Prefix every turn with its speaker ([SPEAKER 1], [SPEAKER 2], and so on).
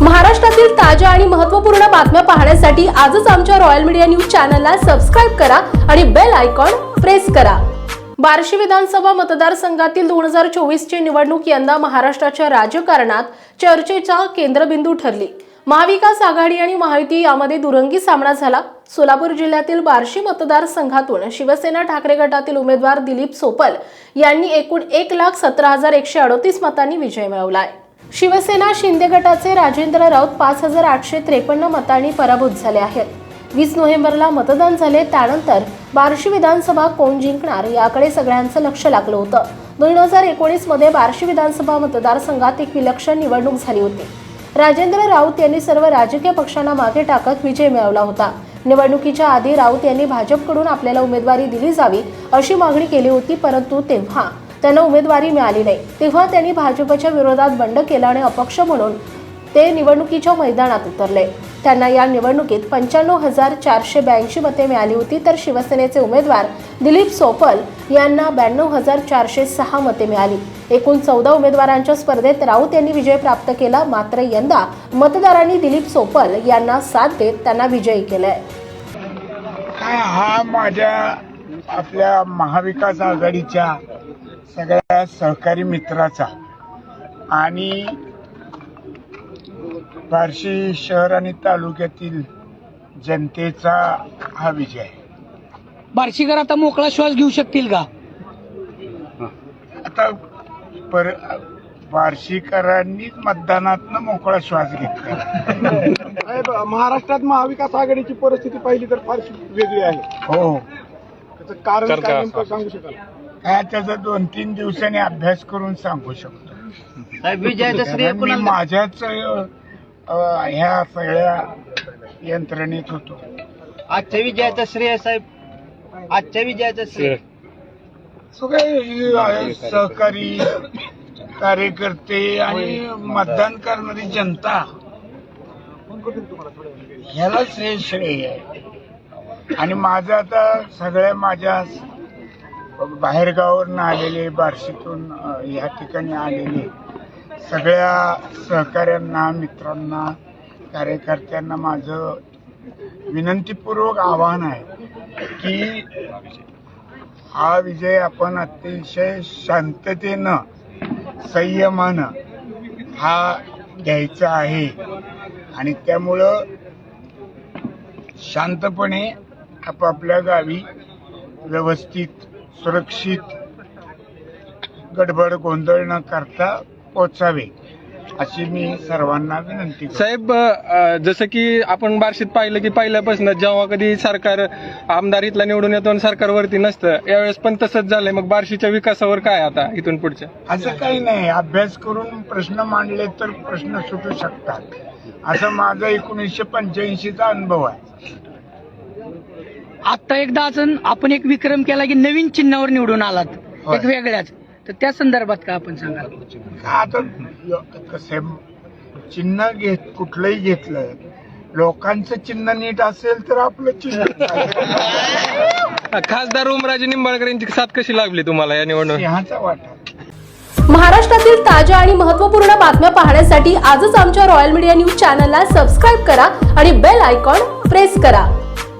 [SPEAKER 1] महाराष्ट्रातील ताज्या आणि महत्त्वपूर्ण बातम्या पाहण्यासाठी आजच आमच्या रॉयल मीडिया न्यूज चॅनलला सबस्क्राईब करा आणि बेल आयकॉन प्रेस करा. बार्शी विधानसभा मतदारसंघातील दोन हजार चोवीसची निवडणूक यंदा महाराष्ट्राच्या राजकारणात चर्चेचा केंद्रबिंदू ठरली. महाविकास आघाडी आणि महायुती यामध्ये दुरंगी सामना झाला. सोलापूर जिल्ह्यातील बार्शी मतदारसंघातून शिवसेना ठाकरे गटातील उमेदवार दिलीप सोपल यांनी एकूण एक लाख सतरा हजार एकशे अडोतीस मतांनी विजय मिळवला आहे शिवसेना शिंदे गटाचे राजेंद्र राऊत पाच हजार आठशे त्रेपन्न मतांनी पराभूत झाले आहेत. वीस नोव्हेंबरला मतदान झाले त्यानंतर बार्शी विधानसभा कोण जिंकणार याकडे सगळ्यांचं लक्ष लागलं होतं. दोन हजार एकोणीसमध्ये बार्शी विधानसभा मतदारसंघात एक विलक्षण निवडणूक झाली होती. राजेंद्र राऊत यांनी सर्व राजकीय पक्षांना मागे टाकत विजय मिळवला होता. निवडणुकीच्या आधी राऊत यांनी भाजपकडून आपल्याला उमेदवारी दिली जावी अशी मागणी केली होती परंतु तेव्हा त्यांना उमेदवारी मिळाली नाही. तेव्हा त्यांनी भाजपच्या विरोधात बंड केला आणि अपक्ष म्हणून ते निवडणुकीच्या मैदानात उतरले. त्यांना या निवडणुकीत पंच्याण्णव हजार चारशे ब्याऐंशी मते मिळाली होती तर शिवसेनेचे उमेदवार दिलीप सोपल यांना ब्याण्णव हजार चारशे सहा मते मिळाली. एकूण चौदा उमेदवारांच्या स्पर्धेत राऊत यांनी विजय प्राप्त केला. मात्र यंदा मतदारांनी दिलीप सोपल यांना साथ देत त्यांना विजयी केलंय.
[SPEAKER 2] हा हा माझ्या आपल्या महाविकास आघाडीच्या सगळ्या सहकारी मित्राचा आणि बार्शी शहर आणि तालुक्यातील जनतेचा हा विजय. आहे.
[SPEAKER 3] बार्शीकर आता मोकळा श्वास घेऊ शकतील का?
[SPEAKER 2] आता पर बार्शीकरांनीच मतदानातनं मोकळा श्वास घेतला.
[SPEAKER 4] महाराष्ट्रात महाविकास आघाडीची परिस्थिती पाहिली तर फारशी वेगळी आहे.
[SPEAKER 2] हो.
[SPEAKER 4] त्याचं कारण काय नेमकं सांगू शकाल?
[SPEAKER 2] काय त्याचा दोन तीन दिवसांनी अभ्यास करून सांगू शकतो. कारण मी माझ्याच अ, ह्या सगळ्या यंत्रणेत होतो.
[SPEAKER 3] आजच्या विजयाचं श्रेय साहेब. आजच्या विजयाचं श्रेय.
[SPEAKER 2] सगळे सहकारी कार्यकर्ते आणि मतदान करणारी जनता. ह्याला श्रेय श्रेय आहे. आणि माझं आता सगळ्या माझ्या बाहेरगावावरून आलेले बार्शीतून या ह्या ठिकाणी आलेले सगळ्या सहकाऱ्यांना मित्रांना कार्यकर्त्यांना माझं विनंतीपूर्वक आवाहन आहे की हा विजय आपण अतिशय शांततेनं संयमानं हा घ्यायचा आहे. आणि त्यामुळं शांतपणे आपापल्या गावी व्यवस्थित सुरक्षित गडबड गोंधळ न करता पोचावे अशी मी सर्वांना विनंती
[SPEAKER 5] साहेब अ, जसं की आपण बार्शीत पाहिलं की पहिल्यापासून जेव्हा कधी सरकार आमदार इथला निवडून येतो आणि सरकारवरती नसतं यावेळेस पण तसंच झालंय. मग बार्शीच्या विकासावर काय आता इथून पुढच्या
[SPEAKER 2] असं काही नाही. अभ्यास करून प्रश्न मांडले तर प्रश्न सुटू शकतात. असं माझा एकोणीसशे पंच्याऐंशीचा अनुभव आहे.
[SPEAKER 3] आता एकदा अजून आपण एक विक्रम केला की नवीन चिन्हावर निवडून आलात.
[SPEAKER 2] होय.
[SPEAKER 3] एक वेगळ्याच. तर त्या संदर्भात का आपण सांगाल?
[SPEAKER 2] आता कसं चिन्ह घेत कुठलंही घेतलं लोकांचं चिन्ह नीट असेल तर आपलं चिन्ह.
[SPEAKER 5] खासदार ओमराजे निंबाळकर यांची साथ कशी लागली तुम्हाला या निवडणूक
[SPEAKER 2] सिंहाचा वाटा.
[SPEAKER 1] महाराष्ट्रातील ताज्या आणि महत्त्वपूर्ण बातम्या पाहण्यासाठी आजच आमच्या रॉयल मीडिया न्यूज चॅनलला सबस्क्राईब करा आणि बेल आयकॉन प्रेस करा.